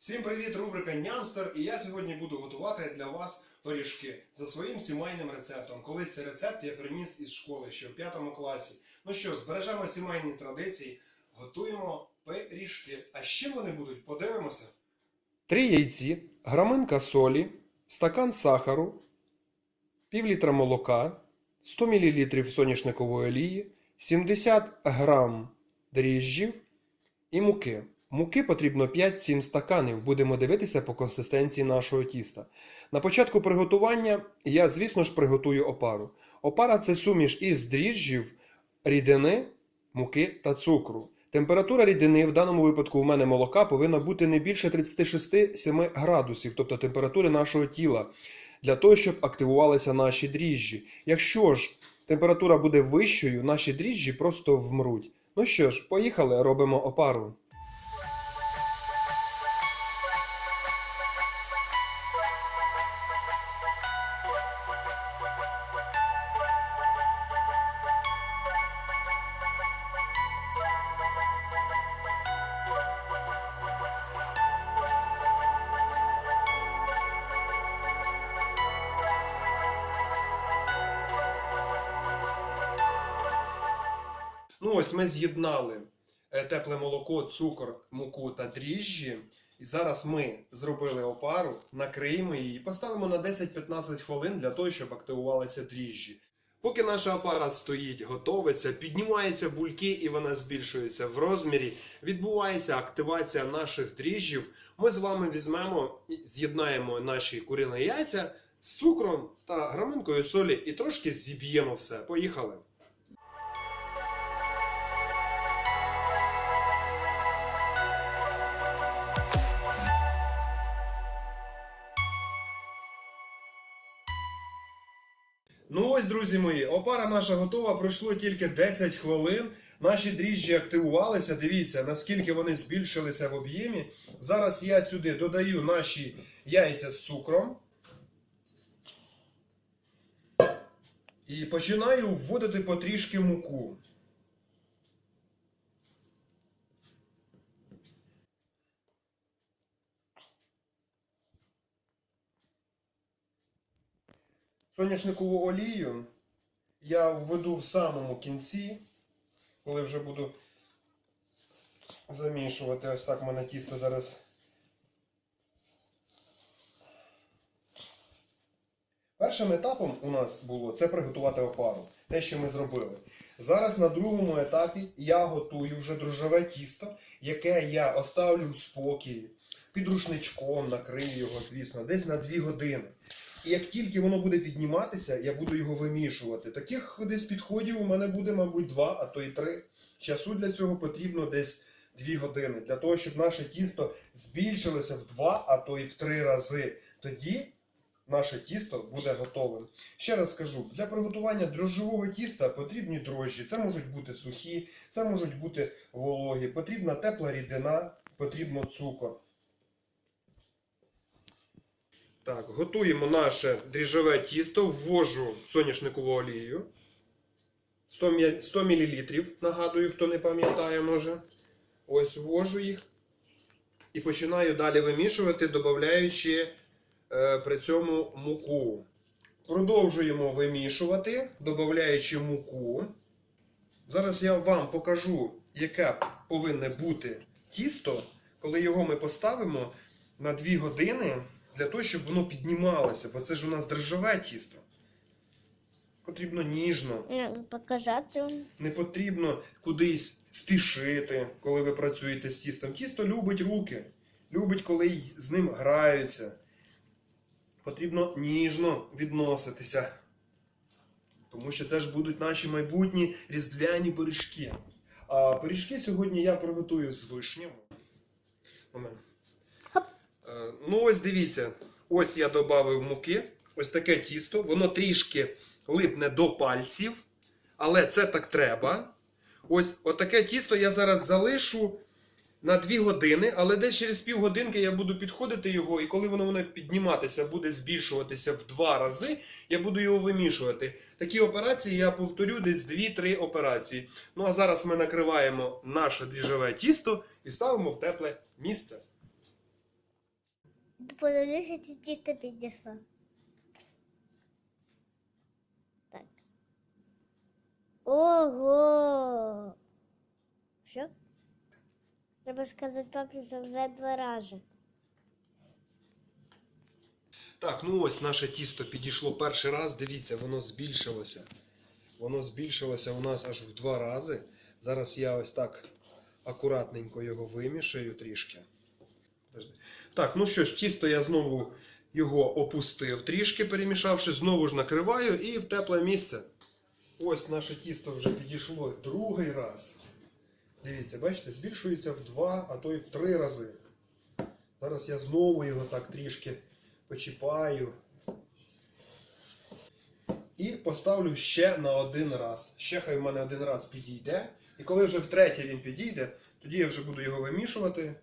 Всім привіт, рубрика Нямстер. І я сьогодні буду готувати для вас пиріжки за своїм сімейним рецептом. Колись цей рецепт я приніс із школи ще в п'ятому класі. Ну що, збережемо сімейні традиції, готуємо пиріжки. А з чим вони будуть? Подивимося. Три яйці, граминка солі, стакан сахару, пів літра молока, 100 мл соняшникової олії, 70 грам дріжджів і муки. Муки потрібно 5-7 стаканів. Будемо дивитися по консистенції нашого тіста. На початку приготування я, звісно ж, приготую опару. Опара це суміш із дріжджів, рідини, муки та цукру. Температура рідини в даному випадку у мене молока повинна бути не більше 36-7 градусів, тобто температури нашого тіла, для того, щоб активувалися наші дріжджі. Якщо ж температура буде вищою, наші дріжджі просто вмруть. Ну що ж, поїхали, робимо опару. Ну, ось ми з'єднали е, тепле молоко, цукор, муку та дріжджі. І зараз ми зробили опару, накриємо її і поставимо на 10-15 хвилин для того, щоб активувалися дріжджі. Поки наша опара стоїть, готовиться, піднімаються бульки і вона збільшується в розмірі, відбувається активація наших дріжджів. Ми з вами візьмемо, з'єднаємо наші курині яйця з цукром та граминкою солі і трошки зіб'ємо все. Поїхали! Друзі мої, опара наша готова. Пройшло тільки 10 хвилин. Наші дріжджі активувалися. Дивіться, наскільки вони збільшилися в об'ємі. Зараз я сюди додаю наші яйця з цукром. І починаю вводити потрішки муку. Соняшникову олію я введу в самому кінці, коли вже буду замішувати. Ось так в мене тісто зараз. Першим етапом у нас було це приготувати опару. Те, що ми зробили. Зараз на другому етапі я готую вже дрожжеве тісто, яке я оставлю в спокій, під рушничком, накрию його, звісно, десь на 2 години. І як тільки воно буде підніматися, я буду його вимішувати. Таких десь підходів у мене буде, мабуть, два, а то й три. Часу для цього потрібно десь 2 години. Для того, щоб наше тісто збільшилося в два, а то й в три рази. Тоді наше тісто буде готовим. Ще раз скажу: для приготування дрожжевого тіста потрібні дрожжі. Це можуть бути сухі, це можуть бути вологі. Потрібна тепла рідина, потрібно цукор. Так, готуємо наше дріжджове тісто, ввожу соняшникову олію. 100 мл, нагадую, хто не пам'ятає, може. Ось ввожу їх. І починаю далі вимішувати, додаючи е, при цьому муку. Продовжуємо вимішувати, додаючи муку. Зараз я вам покажу, яке повинне бути тісто, коли його ми поставимо на 2 години для того, щоб воно піднімалося, бо це ж у нас дрожжеве тісто. Потрібно ніжно, Ну, Показати. не потрібно кудись спішити, коли ви працюєте з тістом. Тісто любить руки, любить, коли з ним граються. Потрібно ніжно відноситися. Тому що це ж будуть наші майбутні різдвяні пиріжки. А пиріжки сьогодні я приготую з вишнями. Ну, ось дивіться, ось я додав муки, ось таке тісто, воно трішки липне до пальців, але це так треба. Ось отаке тісто я зараз залишу на 2 години, але десь через півгодинки я буду підходити його, і коли воно воно підніматися, буде збільшуватися в два рази, я буду його вимішувати. Такі операції я повторю десь 2-3 операції. Ну а зараз ми накриваємо наше дріжджове тісто і ставимо в тепле місце. Подивлюся, чи тісто підійшло. Так. Ого! Що? Треба сказати папі, що вже два рази. Так, ну ось наше тісто підійшло перший раз. Дивіться, воно збільшилося. Воно збільшилося у нас аж в два рази. Зараз я ось так акуратненько його вимішаю трішки. Так, ну що ж, тісто я знову його опустив трішки, перемішавши, знову ж накриваю і в тепле місце. Ось наше тісто вже підійшло другий раз. Дивіться, бачите, збільшується в два, а то й в три рази. Зараз я знову його так трішки почіпаю. І поставлю ще на один раз. Ще хай в мене один раз підійде. І коли вже втретє він підійде, тоді я вже буду його вимішувати.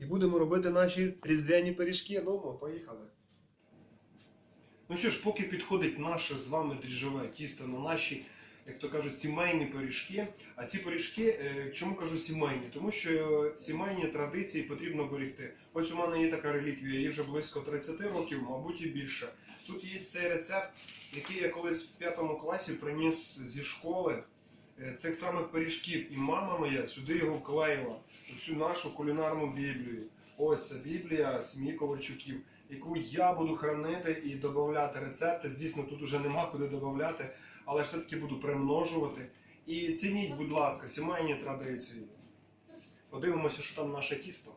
І будемо робити наші різдвяні пиріжки. Ну, поїхали. Ну що ж, поки підходить наше з вами дріжджове тісто на наші, як то кажуть, сімейні пиріжки. А ці пиріжки, е, чому кажу сімейні? Тому що сімейні традиції потрібно берегти. Ось у мене є така реліквія, їй вже близько 30 років, мабуть і більше. Тут є цей рецепт, який я колись в п'ятому класі приніс зі школи цих самих пиріжків. І мама моя сюди його вклеїла, цю нашу кулінарну біблію. Ось це Біблія сім'ї Ковальчуків, яку я буду хранити і додавати рецепти. Звісно, тут уже нема куди додавати, але все-таки буду примножувати. І цініть, будь ласка, сімейні традиції. Подивимося, що там наше тісто.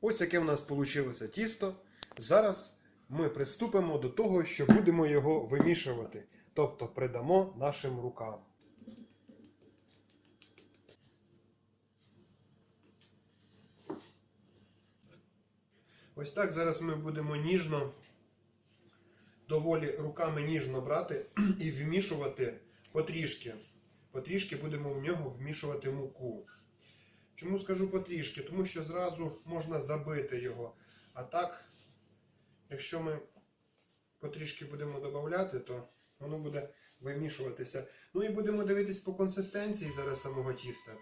Ось яке в нас вийшло тісто. Зараз ми приступимо до того, що будемо його вимішувати, тобто придамо нашим рукам. Ось так зараз ми будемо ніжно, доволі руками ніжно брати і вмішувати потрішки. Потрішки будемо в нього вмішувати муку. Чому скажу потрішки? Тому що зразу можна забити його. А так, якщо ми потрішки будемо додавати, то воно буде вимішуватися. Ну і будемо дивитись по консистенції зараз самого тіста.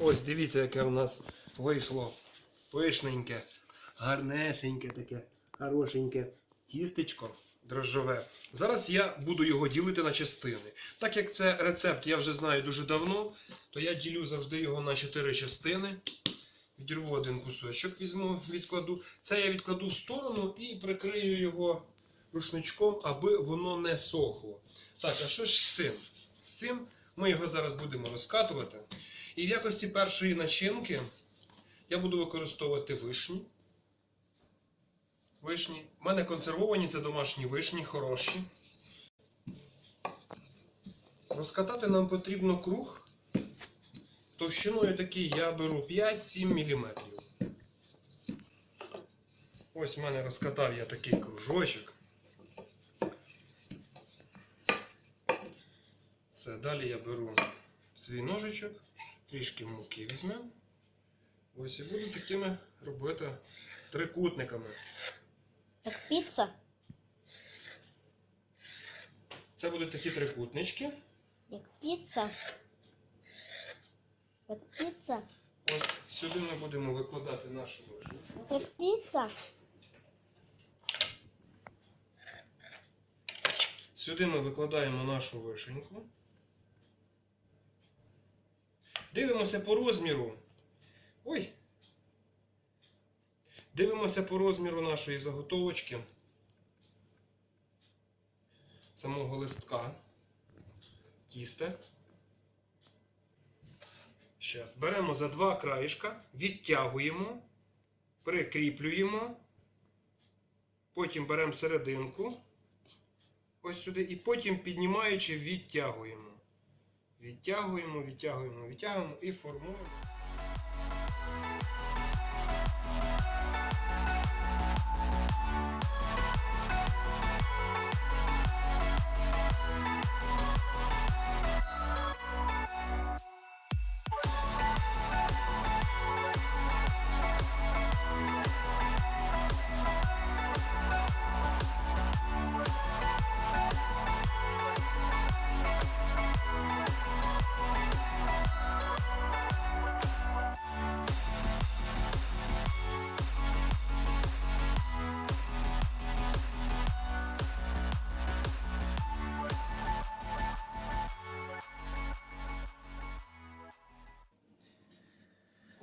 Ось дивіться, яке у нас вийшло пишненьке, гарнесеньке таке, хорошеньке тістечко дрожжове. Зараз я буду його ділити на частини. Так як це рецепт я вже знаю дуже давно, то я ділю завжди його на 4 частини. Відірву один кусочок, візьму, відкладу. Це я відкладу в сторону і прикрию його рушничком, аби воно не сохло. Так, а що ж з цим? З цим ми його зараз будемо розкатувати. І в якості першої начинки я буду використовувати вишні. Вишні. У мене консервовані це домашні вишні, хороші. Розкатати нам потрібно круг. Товщиною такий я беру 5-7 мм. Ось в мене розкатав я такий кружочок. Це далі я беру свій ножичок, трішки муки візьмемо. Ось і буду такими робити трикутниками. Як піца? Це будуть такі трикутнички. Як піца? Як піца? Ось сюди ми будемо викладати нашу вишню. Як піца? Сюди ми викладаємо нашу вишеньку. Дивимося по розміру. Ой. Дивимося по розміру нашої заготовочки. Самого листка. Тіста. Щас. Беремо за два краєшка, відтягуємо, прикріплюємо. Потім беремо серединку ось сюди, і потім піднімаючи, відтягуємо. Відтягуємо, відтягуємо, відтягуємо і формуємо.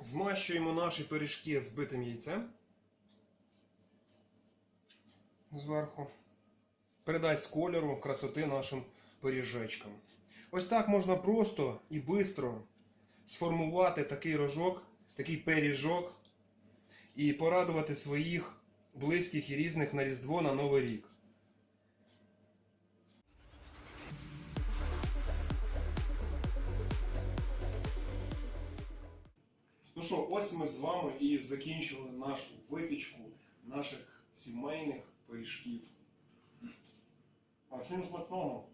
Змащуємо наші пиріжки збитим яйцем. Зверху. Передасть кольору, красоти нашим пиріжечкам. Ось так можна просто і швидко сформувати такий рожок, такий пиріжок і порадувати своїх близьких і різних на Різдво на Новий рік. Ну що, ось ми з вами і закінчили нашу випічку наших сімейних пиріжків. А всім смачного!